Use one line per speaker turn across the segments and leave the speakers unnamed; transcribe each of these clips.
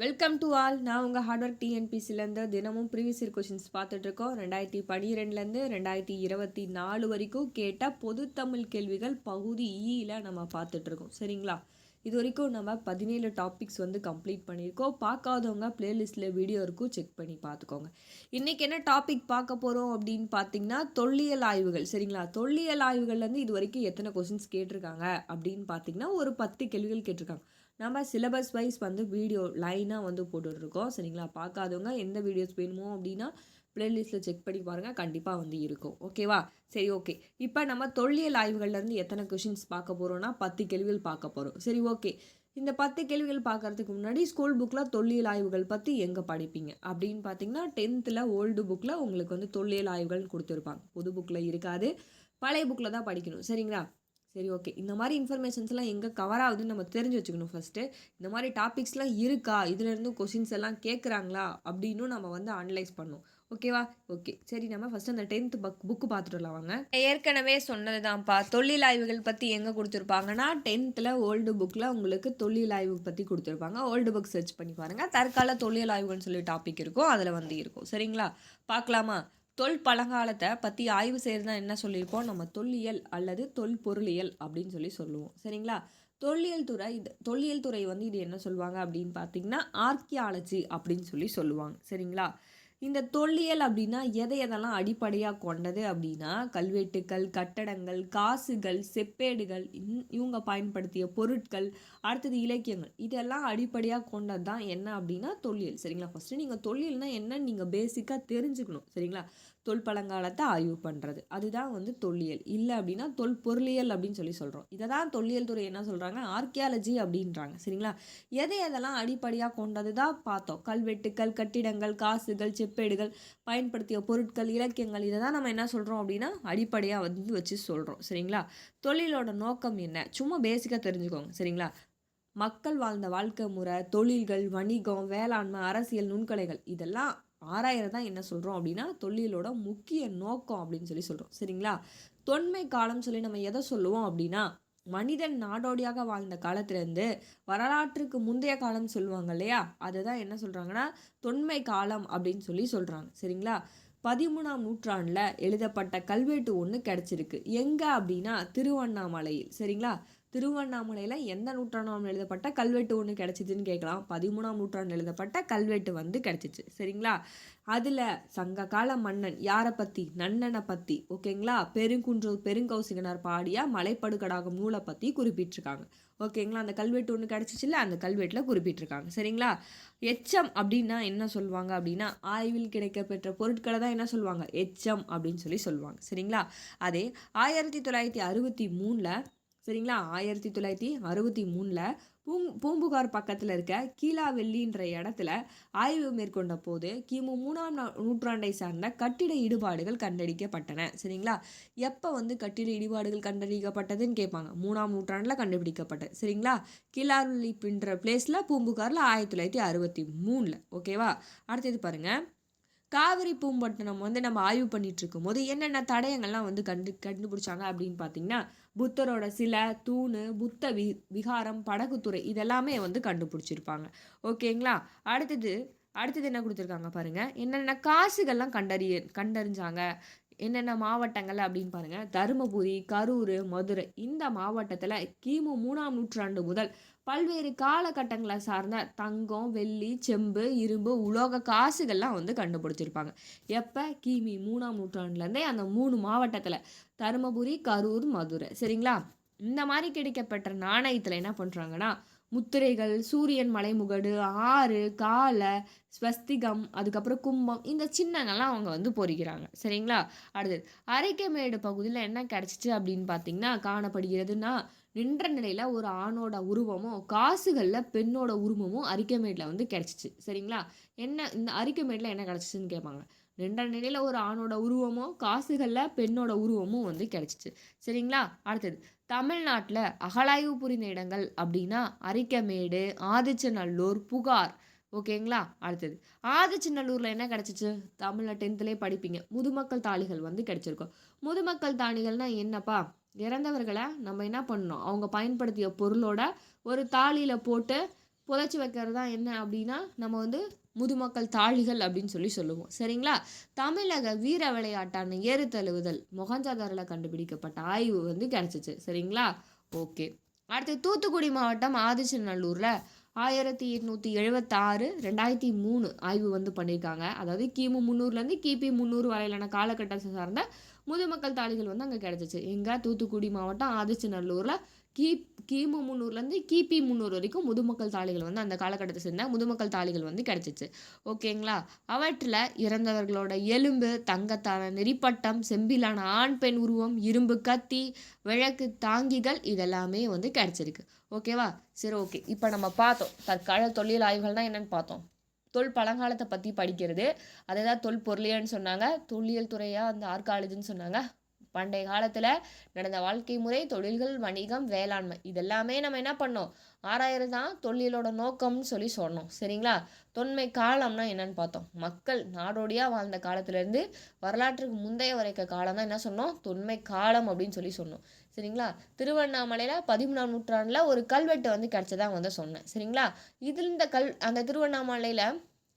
Welcome to all நான் உங்கள் hard work டிஎன்பிசிலேருந்து தினமும் ப்ரீவியஸ் இயர் கொஷின்ஸ் பார்த்துட்ருக்கோம். ரெண்டாயிரத்தி பன்னிரெண்டுலேருந்து ரெண்டாயிரத்தி இருபத்தி நாலு வரைக்கும் கேட்ட பொது தமிழ் கேள்விகள் பகுதி e ஈயில் நம்ம பார்த்துட்ருக்கோம். சரிங்களா? இது வரைக்கும் நம்ம பதினேழு டாபிக்ஸ் வந்து கம்ப்ளீட் பண்ணியிருக்கோம். பார்க்காதவங்க பிளேலிஸ்ட்டில் வீடியோ இருக்கும். செக் பண்ணி பார்த்துக்கோங்க. இன்றைக்கி என்ன டாபிக் பார்க்க போகிறோம் அப்படின்னு பார்த்தீங்கன்னா தொல்லியல் ஆய்வுகள். சரிங்களா? தொல்லியல் ஆய்வுகள்லேருந்து இது வரைக்கும் எத்தனை கொஷின்ஸ் கேட்டிருக்காங்க அப்படின்னு பார்த்தீங்கன்னா ஒரு பத்து கேள்விகள் கேட்டிருக்காங்க. நம்ம சிலபஸ் வைஸ் வந்து வீடியோ லைனாக வந்து போட்டுட்ருக்கோம். சரிங்களா? பார்க்காதவங்க எந்த வீடியோஸ் வேணுமோ அப்படின்னா ப்ளேலிஸ்ட்டில் செக் பண்ணி பாருங்கள் கண்டிப்பாக வந்து இருக்கும். ஓகேவா சரி ஓகே இப்போ நம்ம தொல்லியல் ஆய்வுகள்லேருந்து எத்தனை கொஷின்ஸ் பார்க்க போகிறோம்னா பத்து கேள்விகள் பார்க்க போகிறோம் சரி ஓகே இந்த பத்து கேள்விகள் பார்க்குறதுக்கு முன்னாடி ஸ்கூல் புக்கில் தொல்லியல் ஆய்வுகள் பற்றி எங்கே படிப்பீங்க? அப்படின்னு பார்த்தீங்கன்னா டென்த்தில் ஓல்டு புக்கில் உங்களுக்கு வந்து தொல்லியல் ஆய்வுகள்னு கொடுத்துருப்பாங்க. புது புக்கில் இருக்காது. பழைய புக்கில் தான் படிக்கணும். சரிங்களா? சரி ஓகே இந்த மாதிரி இன்ஃபர்மேஷன்ஸ்லாம் எங்கே கவர் ஆகுதுன்னு நம்ம தெரிஞ்சு வச்சுக்கணும் ஃபஸ்ட்டு இந்த மாதிரி டாபிக்ஸ்லாம் இருக்கா? இதுலேருந்து கொஷின்ஸ் எல்லாம் கேட்குறாங்களா அப்படின்னும் நம்ம வந்து அனலைஸ் பண்ணணும். ஓகேவா ஓகே சரி நம்ம ஃபஸ்ட் அந்த டென்த் பக் புக்கு பார்த்துட்டு வாங்க. ஏற்கனவே சொன்னது தான்ப்பா தொழில் ஆய்வுகள் பற்றி எங்கே கொடுத்துருப்பாங்கன்னா டென்த்தில் ஓல்டு புக்கில் உங்களுக்கு தொழில் ஆய்வு பற்றி கொடுத்துருப்பாங்க. ஓல்டு புக் சர்ச் பண்ணி பாருங்கள் தற்கால தொழில் ஆய்வுகள்னு சொல்லி டாபிக் இருக்கும். அதில் வந்து இருக்கும். சரிங்களா? பார்க்கலாமா? தொல் பழங்காலத்தை பற்றி ஆய்வு செய்கிறதுனா என்ன சொல்லியிருப்போம்? நம்ம தொல்லியல் அல்லது தொல்பொருளியல் அப்படின்னு சொல்லி சொல்லுவோம். சரிங்களா? தொல்லியல் துறை இது தொல்லியல் துறை வந்து இது என்ன சொல்லுவாங்க அப்படின்னு பார்த்தீங்கன்னா ஆர்கியாலஜி அப்படின்னு சொல்லி சொல்லுவாங்க. சரிங்களா? இந்த தொல்லியல் அப்படின்னா எதை எதெல்லாம் அடிப்படையாக கொண்டது அப்படின்னா கல்வெட்டுக்கள் கட்டடங்கள் காசுகள் செப்பேடுகள் இவங்க பயன்படுத்திய பொருட்கள் அடுத்தது இலக்கியங்கள். இதெல்லாம் அடிப்படையாக கொண்டது தான் என்ன அப்படின்னா தொல்லியல். சரிங்களா? ஃபஸ்ட்டு நீங்கள் தொல்லியல்னால் என்னன்னு நீங்கள் பேசிக்காக தெரிஞ்சுக்கணும். சரிங்களா? தொல்பழங்காலத்தை ஆய்வு பண்ணுறது அதுதான் வந்து தொல்லியல். இல்லை அப்படின்னா தொல் பொருளியல் அப்படின்னு சொல்லி சொல்கிறோம் இதை தான் தொல்லியல் துறை என்ன சொல்கிறாங்க ஆர்கியாலஜி அப்படின்றாங்க. சரிங்களா? எதை எதெல்லாம் அடிப்படையாக கொண்டது தான் பார்த்தோம். கல்வெட்டுக்கள் கட்டிடங்கள் காசுகள் செப்பேடுகள் பயன்படுத்திய பொருட்கள் இலக்கியங்கள் இதை தான் நம்ம என்ன சொல்கிறோம் அப்படின்னா அடிப்படையாக வந்து வச்சு சொல்கிறோம் சரிங்களா? தொழிலோட நோக்கம் என்ன? சும்மா பேசிக்காக தெரிஞ்சுக்கோங்க. சரிங்களா? மக்கள் வாழ்ந்த வாழ்க்கை முறை தொழில்கள் வணிகம் வேளாண்மை அரசியல் நுண்கலைகள் இதெல்லாம் ஆறாயிரம் தான் என்ன சொல்கிறோம் அப்படின்னா தொழிலோட முக்கிய நோக்கம் அப்படின்னு சொல்லி சொல்கிறோம் சரிங்களா? தொன்மை காலம் சொல்லி நம்ம எதை சொல்லுவோம் அப்படின்னா மனிதன் நாடோடியாக வாழ்ந்த காலத்திலேருந்து வரலாற்றுக்கு முந்தைய காலம் சொல்லுவாங்க இல்லையா? அதை தான் என்ன சொல்கிறாங்கன்னா தொன்மை காலம் அப்படின்னு சொல்லி சொல்கிறாங்க சரிங்களா? பதிமூணாம் நூற்றாண்டில் எழுதப்பட்ட கல்வெட்டு ஒன்று கிடச்சிருக்கு. எங்கே அப்படின்னா திருவண்ணாமலையில். சரிங்களா? திருவண்ணாமலையில் எந்த நூற்றாண்டாம் எழுதப்பட்ட கல்வெட்டு ஒன்று கிடச்சிதுன்னு கேட்கலாம். பதிமூணாம் நூற்றாண்டு எழுதப்பட்ட கல்வெட்டு வந்து கிடச்சிச்சு. சரிங்களா? அதில் சங்க கால மன்னன் யாரை பற்றி நன்னனை பற்றி ஓகேங்களா? பெருங்குன்று பெருங்கௌசிகனார் பாடியா மலைப்படுகடாகும் நூலை பற்றி குறிப்பிட்டிருக்காங்க. ஓகேங்களா? அந்த கல்வெட்டு ஒன்று கிடச்சிச்சில்ல அந்த கல்வெட்டில் குறிப்பிட்டிருக்காங்க. சரிங்களா? எச்சம் அப்படின்னா என்ன சொல்லுவாங்க அப்படின்னா ஆய்வில் கிடைக்க பெற்ற பொருட்களை தான் என்ன சொல்லுவாங்க? எச்சம் அப்படின்னு சொல்லி சொல்லுவாங்க. சரிங்களா? அதே ஆயிரத்தி தொள்ளாயிரத்தி அறுபத்தி மூணில் சரிங்களா? ஆயிரத்தி தொள்ளாயிரத்தி அறுபத்தி மூணில் பூங் பூம்புகார் பக்கத்தில் இருக்க கீழாவெள்ளின்ற இடத்துல ஆய்வு மேற்கொண்ட போது கிமு மூணாம் நூற்றாண்டை சார்ந்த கட்டிட இடுபாடுகள் கண்டடிக்கப்பட்டன சரிங்களா? எப்போ வந்து கட்டிட இடுபாடுகள் கண்டறிக்கப்பட்டதுன்னு கேட்பாங்க. மூணாம் நூற்றாண்டில் கண்டுபிடிக்கப்பட்டது. சரிங்களா? கீழாவெள்ளி பின்ற பிளேஸில் பூம்புகாரில் ஆயிரத்தி தொள்ளாயிரத்தி அறுபத்தி மூணில். ஓகேவா அடுத்தது பாருங்கள் காவிரி பூம்பட்டினம் வந்து நம்ம ஆய்வு பண்ணிட்டு இருக்கும் போது என்னென்ன தடயங்கள்லாம் வந்து கண்டு கண்டுபிடிச்சாங்க அப்படின்னு பார்த்தீங்கன்னா புத்தரோட சில தூணு புத்த வி விகாரம் படகுத்துறை இதெல்லாமே வந்து கண்டுபிடிச்சிருப்பாங்க. ஓகேங்களா? அடுத்தது அடுத்தது என்ன கொடுத்துருக்காங்க பாருங்கள் என்னென்ன காசுகள்லாம் கண்டறிய கண்டறிஞ்சாங்க. என்னென்ன மாவட்டங்கள் அப்படின்னு பாருங்கள் தருமபுரி கரூர் மதுரை இந்த மாவட்டத்தில் கிமு மூணாம் நூற்றாண்டு முதல் பல்வேறு காலகட்டங்களை சார்ந்த தங்கம் வெள்ளி செம்பு இரும்பு உலோக காசுகள்லாம் வந்து கண்டுபிடிச்சிருப்பாங்க. எப்போ? கிமி மூணாம் நூற்றாண்டுலேருந்தே அந்த மூணு மாவட்டத்தில் தருமபுரி கரூர் மதுரை. சரிங்களா? இந்த மாதிரி கிடைக்கப்பட்ட நாணயத்தில் என்ன பண்ணுறாங்கன்னா முத்திரைகள் சூரியன் மலைமுகடு ஆறு காலை ஸ்வஸ்திகம் அதுக்கப்புறம் கும்பம் இந்த சின்னங்கள்லாம் அவங்க வந்து பொறிக்கிறாங்க. சரிங்களா? அடுத்தது அரைக்கமேடு பகுதியில் என்ன கிடச்சிச்சு அப்படின்னு பார்த்தீங்கன்னா காணப்படுகிறதுனா நின்ற நிலையில் ஒரு ஆணோட உருவமும் காசுகளில் பெண்ணோட உருவமும் அரிக்கமேடில் வந்து கிடச்சிச்சு. சரிங்களா? என்ன இந்த அரிக்கமேடில் என்ன கிடச்சிச்சுன்னு கேட்பாங்க. நின்ற நிலையில் ஒரு ஆணோட உருவமும் காசுகளில் பெண்ணோட உருவமும் வந்து கிடச்சிச்சு. சரிங்களா? அடுத்தது தமிழ்நாட்டில் அகழாய்வு புரிந்த இடங்கள் அப்படின்னா அரிக்கமேடு ஆதிச்சநல்லூர் புகார். ஓகேங்களா அடுத்தது. ஆதிச்சநல்லூரில் என்ன கிடச்சிச்சு? தமிழில் டென்த்துலேயே படிப்பீங்க. முதுமக்கள் தாளிகள் வந்து கிடச்சிருக்கோம். முதுமக்கள் தாளிகள்னால் என்னப்பா? இறந்தவர்களை நம்ம என்ன பண்ணணும்? அவங்க பயன்படுத்திய பொருளோட ஒரு தாளியில் போட்டு புதைச்சி வைக்கிறது தான் என்ன அப்படின்னா நம்ம வந்து முதுமக்கள் தாழிகள் அப்படின்னு சொல்லி சொல்லுவோம். சரிங்களா? தமிழக வீர விளையாட்டான ஏறு தழுவுதல் மொகஞ்சாதாரில் கண்டுபிடிக்கப்பட்ட ஆய்வு வந்து கிடச்சிச்சு. சரிங்களா? ஓகே. அடுத்து தூத்துக்குடி மாவட்டம் ஆதிச்சநல்லூரில் ஆயிரத்தி எட்நூற்றி எழுபத்தாறு ரெண்டாயிரத்தி மூணு ஆய்வு வந்து பண்ணியிருக்காங்க. அதாவது கிமு முந்நூறுலேருந்து கிபி முந்நூறு வரையிலான காலகட்டத்தை சார்ந்த முதுமக்கள் தாளிகள் வந்து அங்கே கிடச்சிச்சு. எங்கே? தூத்துக்குடி மாவட்டம் ஆதிச்சநல்லூரில் கி கிமு முந்நூறுலேருந்து கிபி முந்நூறு வரைக்கும் முதுமக்கள் தாளிகள் வந்து அந்த காலகட்டத்தை சேர்ந்த முதுமக்கள் தாளிகள் வந்து கிடச்சிச்சு. ஓகேங்களா? அவற்றில் இறந்தவர்களோட எலும்பு தங்கத்தான நெறிப்பட்டம் செம்பிலான ஆண் பெண் உருவம் இரும்பு கத்தி விளக்கு தாங்கிகள் இதெல்லாமே வந்து கிடச்சிருக்கு. ஓகேவா? சரி ஓகே. இப்போ நம்ம பார்த்தோம். தற்கால தொழில் ஆய்வுகள்னால் என்னென்னு பார்த்தோம். தொல் பழங்காலத்தை பற்றி படிக்கிறது. அதே தான் தொல் பொருளியல்னு சொன்னாங்க. தொல்லியல் துறையாக அந்த ஆர்காலஜின்னு சொன்னாங்க. பண்டைய காலத்தில் நடந்த வாழ்க்கை முறை தொழில்கள் வணிகம் வேளாண்மை இதெல்லாமே நம்ம என்ன பண்ணோம்? ஆறாயிரம் தான் தொழிலோட நோக்கம்னு சொல்லி சொன்னோம். சரிங்களா? தொன்மை காலம்னா என்னன்னு பார்த்தோம். மக்கள் நாடோடியாக வாழ்ந்த காலத்துலேருந்து வரலாற்றுக்கு முந்தைய வரைக்க காலம் தான் என்ன சொன்னோம்? தொன்மை காலம் அப்படின்னு சொல்லி சொன்னோம். சரிங்களா? திருவண்ணாமலையில் பதிமூணாம் நூற்றாண்டில் ஒரு கல்வெட்டு வந்து கிடச்சதான் வந்து சொன்னேன். சரிங்களா? இதில் இந்த கல் அந்த திருவண்ணாமலையில்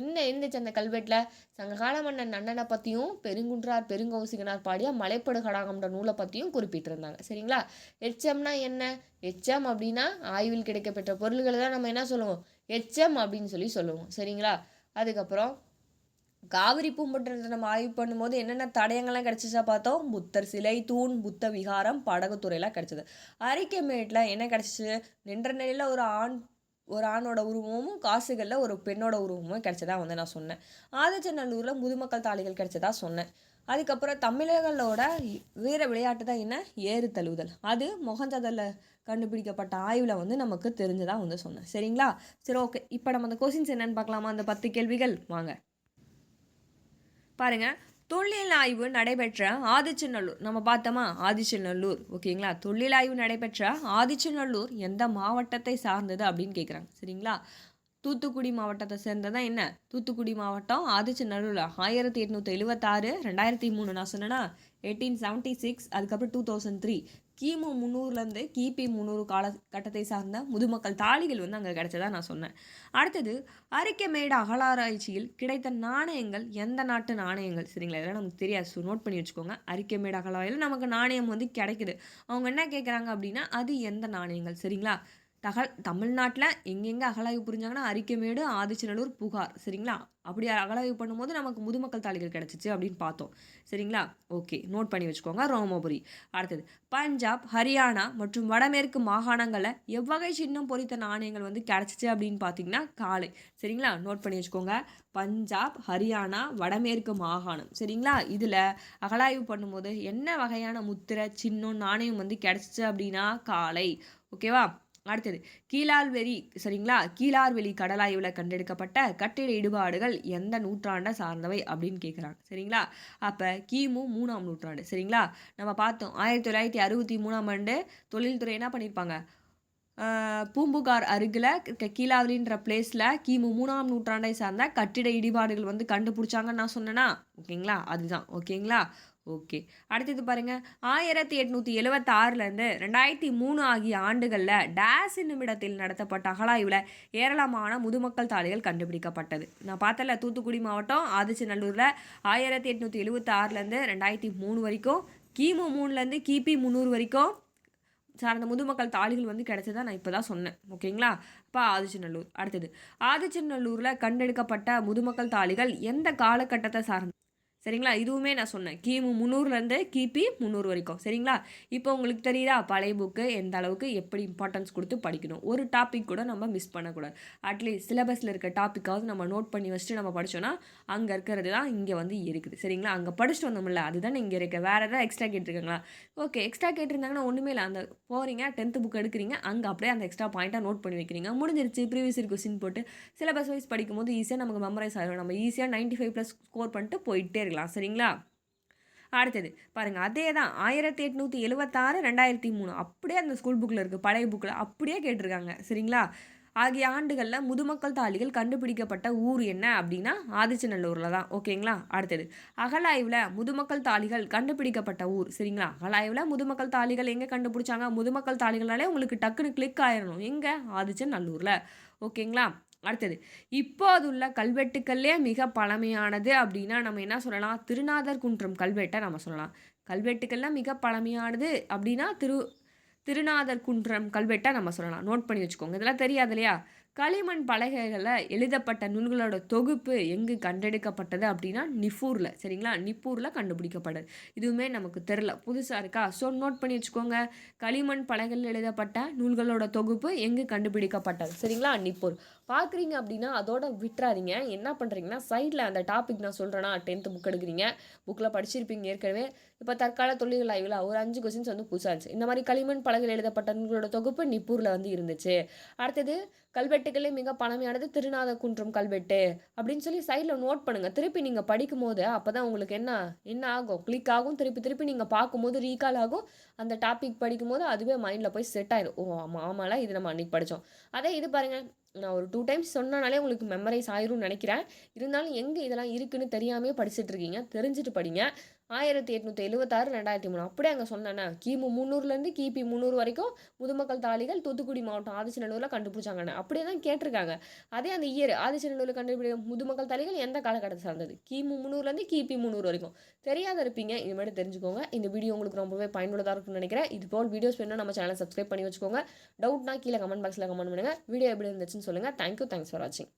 என்ன இருந்துச்சு அந்த கல்வெட்டில்? சங்ககால மன்னன் அண்ணனை பற்றியும் பெருங்குன்றார் பெருங்கௌசிகனார் பாடிய மலைப்படு கடாகம்ன்ற நூலை பற்றியும் குறிப்பிட்டிருந்தாங்க. சரிங்களா? எச்சம்னா என்ன? எச்சம் அப்படின்னா ஆய்வில் கிடைக்கப்பெற்ற பொருள்களை தான் நம்ம என்ன சொல்லுவோம்? எச்சம் அப்படின்னு சொல்லி சொல்லுவோம். சரிங்களா? அதுக்கப்புறம் காவிரி பூம்பற்றத்தை நம்ம ஆய்வு பண்ணும்போது என்னென்ன தடயங்கள்லாம் கிடச்சிச்சா பார்த்தோம்? புத்தர் சிலை தூண் புத்த விகாரம் படகுத்துறையெல்லாம் கிடச்சிது. அரிக்கமேட்டில் என்ன கிடச்சிச்சு? நின்ற நிலையில் ஒரு ஆண் ஒரு ஆணோட உருவமும் காசுகளில் ஒரு பெண்ணோட உருவமும் கிடைச்சதா வந்து நான் சொன்னேன். ஆதிச்சநல்லூரில் முதுமக்கள் தாளிகள் கிடைச்சதா சொன்னேன். அதுக்கப்புறம் தமிழர்களோட வீர விளையாட்டு தான் என்ன? ஏறு தழுவுதல். அது மொகஞ்சதில் கண்டுபிடிக்கப்பட்ட ஆய்வில் வந்து நமக்கு தெரிஞ்சதாக வந்து சொன்னேன். சரிங்களா? சரி ஓகே இப்போ நம்ம அந்த கொஸ்டின்ஸ் என்னென்னு பார்க்கலாமா? அந்த பத்து கேள்விகள். வாங்க. பாருங்கள் தொழில் ஆய்வு நடைபெற்ற ஆதிச்சநல்லூர். நம்ம பார்த்தோமா? ஆதிச்சநல்லூர். ஓகேங்களா? தொழில் ஆய்வு நடைபெற்ற ஆதிச்சநல்லூர் எந்த மாவட்டத்தை சார்ந்தது அப்படின்னு கேட்குறாங்க சரிங்களா? தூத்துக்குடி மாவட்டத்தை சேர்ந்ததான் என்ன? தூத்துக்குடி மாவட்டம் ஆதிச்சநல்லூரில் ஆயிரத்தி எட்நூற்றி எழுபத்தாறு ரெண்டாயிரத்தி மூணு நான் சொன்னேன்னா எயிட்டீன் செவன்ட்டி சிக்ஸ் அதுக்கப்புறம் டூ தௌசண்ட் த்ரீ கிமு முந்நூறுலேருந்து கிபி முந்நூறு காலகட்டத்தை சார்ந்த முதுமக்கள் தாளிகள் வந்து அங்கே கிடைச்சதா நான் சொன்னேன். அடுத்தது அரிக்கமேடு அகலாராய்ச்சியில் கிடைத்த நாணயங்கள் எந்த நாட்டு நாணயங்கள்? சரிங்களா இதெல்லாம் நமக்கு தெரியாது. ஸோ நோட் பண்ணி வச்சுக்கோங்க. அரிக்கமேடு அகலாயில் நமக்கு நாணயம் வந்து கிடைக்குது. அவங்க என்ன கேட்குறாங்க அப்படின்னா அது எந்த நாணயங்கள்? சரிங்களா? தகல் தமிழ்நாட்டில் எங்கெங்கே அகலாய்வு புரிஞ்சாங்கன்னா அரிக்கமேடு ஆதிச்சநல்லூர் புகார். சரிங்களா? அப்படி அகலாய்வு பண்ணும்போது நமக்கு முதுமக்கள் தாளிகள் கிடச்சிச்சு அப்படின்னு பார்த்தோம். சரிங்களா? ஓகே. நோட் பண்ணி வச்சுக்கோங்க. ரோமபுரி. அடுத்தது பஞ்சாப் ஹரியானா மற்றும் வடமேற்கு மாகாணங்களில் எவ்வகை சின்னம் பொறித்த நாணயங்கள் வந்து கிடச்சிச்சு அப்படின்னு பார்த்தீங்கன்னா காலை. சரிங்களா? நோட் பண்ணி வச்சுக்கோங்க. பஞ்சாப் ஹரியானா வடமேற்கு மாகாணம். சரிங்களா? இதில் அகலாய்வு பண்ணும்போது என்ன வகையான முத்திரை சின்னம் நாணயம் வந்து கிடச்சிச்சு அப்படின்னா காலை. ஓகேவா? அடுத்தது கீழார்வெளி சரிங்களா? கீழார்வெளி கடலாய்வில் கண்டெடுக்கப்பட்ட கட்டிட இடுபாடுகள் எந்த நூற்றாண்டை சார்ந்தவை அப்படின்னு கேட்குறாங்க சரிங்களா? அப்போ கிமு மூணாம் நூற்றாண்டு சரிங்களா? நம்ம பார்த்தோம் ஆயிரத்தி தொள்ளாயிரத்தி அறுபத்தி மூணாம் ஆண்டு தொழில்துறை என்ன பண்ணியிருப்பாங்க பூம்புகார் அருகில் கீழாவலின்ற பிளேஸில் கிமு மூணாம் நூற்றாண்டை சார்ந்த கட்டிட இடிபாடுகள் வந்து கண்டுபிடிச்சாங்கன்னு நான் சொன்னேன்னா ஓகேங்களா? அதுதான் ஓகேங்களா? ஓகே. அடுத்தது பாருங்கள் ஆயிரத்தி எட்நூற்றி எழுவத்தாறுலேருந்து ரெண்டாயிரத்தி மூணு ஆகிய ஆண்டுகளில் டேஸ் நிமிடத்தில் நடத்தப்பட்ட அகலாய்வில் ஏராளமான முதுமக்கள் தாளிகள் கண்டுபிடிக்கப்பட்டது. நான் பார்த்தல தூத்துக்குடி மாவட்டம் ஆதிச்சநல்லூரில் ஆயிரத்தி எட்நூற்றி எழுபத்தாறுலேருந்து ரெண்டாயிரத்தி மூணு வரைக்கும் கிமு மூணுலேருந்து கிபி முந்நூறு வரைக்கும் சார்ந்த முதுமக்கள் தாளிகள் வந்து கிடைச்சதா நான் இப்போ தான் சொன்னேன். ஓகேங்களா? இப்போ ஆதிச்சநல்லூர். அடுத்தது ஆதிச்சநல்லூரில் கண்டெடுக்கப்பட்ட முதுமக்கள் தாளிகள் எந்த காலகட்டத்தை சார்ந்த சரிங்களா? இதுவுமே நான் சொன்னேன். கிமு முந்நூறுலேருந்து கிபி முந்நூறு வரைக்கும். சரிங்களா? இப்போ உங்களுக்கு தெரியுதா? பழைய புக்கு எந்த அளவுக்கு எப்படி இம்பார்ட்டன்ஸ் கொடுத்து படிக்கணும்? ஒரு டாபிக் கூட நம்ம மிஸ் பண்ணக்கூடாது. அட்லீஸ்ட் சிலபஸில் இருக்க டாப்பிக்காவது நம்ம நோட் பண்ணி வச்சுட்டு நம்ம படித்தோன்னா அங்கே இருக்கிறது தான் இங்கே வந்து இருக்குது. சரிங்களா? அங்கே படிச்சுட்டு வந்தோம்ல அதுதான் இங்கே இருக்க. வேறு எதாவது எக்ஸ்ட்ரா கேட்டிருக்காங்களா? ஓகே எக்ஸ்ட்ரா கேட்டிருந்தாங்கன்னா ஒன்றுமே இல்லை. அந்த போகிறீங்க டென்த்து புக் எடுக்கிறீங்க அங்கே அப்படியே அந்த எக்ஸ்ட்ரா பாயிண்ட்டாக நோட் பண்ணி வைக்கிறீங்க. முடிஞ்சிருச்சு ப்ரீவியஸ் இயர் கொஸ்டின் போட்டு சிலபஸ் வைஸ் படிக்கும்போது ஈஸியாக நமக்கு மெமரைஸ் ஆகிடும் நம்ம ஈஸியாக நைன்ட்டி ஃபைவ் ப்ளஸ் ஸ்கோர் பண்ணிட்டு போயிட்டே இருக்கலாம். எடுத்துக்கலாம் சரிங்களா? அடுத்தது பாருங்கள் அதே தான் ஆயிரத்தி எட்நூற்றி எழுபத்தாறு ரெண்டாயிரத்தி மூணு. அப்படியே அந்த ஸ்கூல் புக்கில் இருக்குது பழைய புக்கில் அப்படியே கேட்டிருக்காங்க சரிங்களா? ஆகிய ஆண்டுகளில் முதுமக்கள் தாளிகள் கண்டுபிடிக்கப்பட்ட ஊர் என்ன அப்படின்னா ஆதிச்சநல்லூரில் தான் ஓகேங்களா? அடுத்தது அகலாய்வில் முதுமக்கள் தாளிகள் கண்டுபிடிக்கப்பட்ட ஊர் சரிங்களா? அகலாய்வில் முதுமக்கள் தாளிகள் எங்கே கண்டுபிடிச்சாங்க? முதுமக்கள் தாளிகள்னாலே உங்களுக்கு டக்குன்னு கிளிக் ஆயிடணும் எங்கே? ஆதிச்சநல்லூரில் ஓகேங்களா? அடுத்தது இப்போதுள்ள கல்வெட்டுக்கள்லேயே மிக பழமையானது அப்படின்னா நம்ம என்ன சொல்லலாம்? திருநாதர் குன்றம் கல்வெட்டை நம்ம சொல்லலாம். கல்வெட்டுக்கள்லாம் மிக பழமையானது அப்படின்னா திரு திருநாதர் குன்றம் கல்வெட்டை நம்ம சொல்லலாம். நோட் பண்ணி வச்சுக்கோங்க. இதெல்லாம் தெரியாது இல்லையா களிமண் பலகைகளில் எழுதப்பட்ட நூல்களோட தொகுப்பு எங்கு கண்டெடுக்கப்பட்டது அப்படின்னா நிப்பூரில். சரிங்களா? நிப்பூரில் கண்டுபிடிக்கப்பட்டது. இதுவுமே நமக்கு தெரில புதுசாக இருக்கா? ஸோ நோட் பண்ணி வச்சுக்கோங்க. களிமண் பலகையில் எழுதப்பட்ட நூல்களோட தொகுப்பு எங்கு கண்டுபிடிக்கப்பட்டது? சரிங்களா? நிப்பூர். பார்க்குறீங்க அப்படின்னா அதோட விட்டுறாதீங்க. என்ன பண்ணுறீங்கன்னா சைடில் அந்த டாபிக் நான் சொல்கிறேன்னா டென்த்து புக் எடுக்கிறீங்க. புக்கில் படிச்சிருப்பீங்க ஏற்கனவே. இப்போ தற்கால தொழில்கள் ஆய்வில் ஒரு அஞ்சு கொஸ்டின்ஸ் வந்து புதுசாக இருந்துச்சு. இந்த மாதிரி களிமண் பலகையில் எழுதப்பட்டவங்களோட தொகுப்பு நிப்பூரில் வந்து இருந்துச்சு. அடுத்தது கல்வெட்டுகளே மிக பழமையானது திருநாத குன்றம் கல்வெட்டு அப்படின்னு சொல்லி சைடில் நோட் பண்ணுங்கள் திருப்பி நீங்கள் படிக்கும் போது அப்போ தான் உங்களுக்கு என்ன என்ன ஆகும்? கிளிக் ஆகும். திருப்பி திருப்பி நீங்கள் பார்க்கும்போது ரீகால் ஆகும். அந்த டாபிக் படிக்கும்போது அதுவே மைண்டில் போய் செட் ஆயிடும் ஓ ஆமாம் இது நம்ம அன்றைக்கி படித்தோம் அதே இது பாருங்கள் நான் ஒரு டூ டைம்ஸ் சொன்னனாலே உங்களுக்கு மெமரைஸ் ஆயிரும்னு நினைக்கிறேன். இருந்தாலும் எங்கே இதெல்லாம் இருக்குன்னு தெரியாமே படிச்சுட்டு இருக்கீங்க. தெரிஞ்சுட்டு படிங்க. ஆயிரத்தி எட்நூற்றி எழுபத்தாறு ரெண்டாயிரத்தி மூணு. அப்படியே அங்கே சொன்னேன்னா கிமு முந்நூறுலேருந்து கிபி முந்நூறு வரைக்கும் முதுமக்கள் தாளிகள் தூத்துக்குடி மாவட்டம் ஆதிச்சநல்லூரில் கண்டுபிடிச்சாங்கண்ணே அப்படியே தான் கேட்டிருக்காங்க. அதே அந்த இயர் ஆதிச்சநல்லூரில் கண்டுபிடி முதுமக்கள் தாளிகள் எந்த காலகட்டத்தை சார்ந்தது? கிமு முந்நூறுலேருந்து கிபி முந்நூறு வரைக்கும். தெரியாத இருப்பீங்க. இது மாதிரி தெரிஞ்சுக்கோங்க. இந்த வீடியோ உங்களுக்கு ரொம்பவே பயனுள்ளதாக இருக்கும்னு நினைக்கிறேன். இது போல் வீடியோஸ் வேணும் நம்ம சேனலை சப்ஸ்கிரைப் பண்ணி வச்சுக்கோங்க. டவுட்னா கீழே கமெண்ட் பாக்ஸில் கமெண்ட் பண்ணுங்கள் வீடியோ எப்படி இருந்துச்சுன்னு சொல்லுங்கள் தேங்க்யூ தேங்க்ஸ் ஃபார் வாட்சிங்